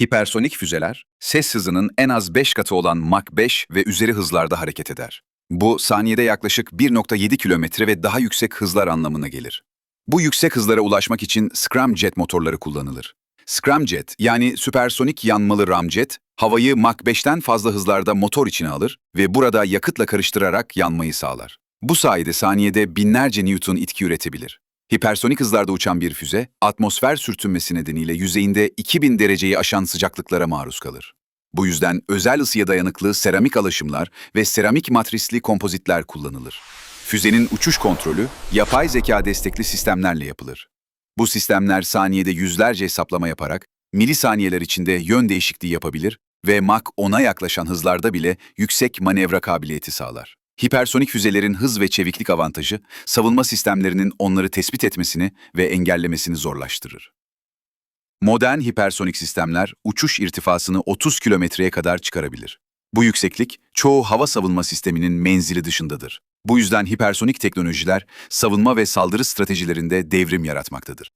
Hipersonik füzeler, ses hızının en az 5 katı olan Mach 5 ve üzeri hızlarda hareket eder. Bu, saniyede yaklaşık 1.7 kilometre ve daha yüksek hızlar anlamına gelir. Bu yüksek hızlara ulaşmak için scramjet motorları kullanılır. Scramjet, yani süpersonik yanmalı ramjet, havayı Mach 5'ten fazla hızlarda motor içine alır ve burada yakıtla karıştırarak yanmayı sağlar. Bu sayede saniyede binlerce Newton itki üretebilir. Hipersonik hızlarda uçan bir füze, atmosfer sürtünmesi nedeniyle yüzeyinde 2000 dereceyi aşan sıcaklıklara maruz kalır. Bu yüzden özel ısıya dayanıklı seramik alaşımlar ve seramik matrisli kompozitler kullanılır. Füzenin uçuş kontrolü, yapay zeka destekli sistemlerle yapılır. Bu sistemler saniyede yüzlerce hesaplama yaparak, milisaniyeler içinde yön değişikliği yapabilir ve Mach 10'a yaklaşan hızlarda bile yüksek manevra kabiliyeti sağlar. Hipersonik füzelerin hız ve çeviklik avantajı, savunma sistemlerinin onları tespit etmesini ve engellemesini zorlaştırır. Modern hipersonik sistemler uçuş irtifasını 30 kilometreye kadar çıkarabilir. Bu yükseklik çoğu hava savunma sisteminin menzili dışındadır. Bu yüzden hipersonik teknolojiler savunma ve saldırı stratejilerinde devrim yaratmaktadır.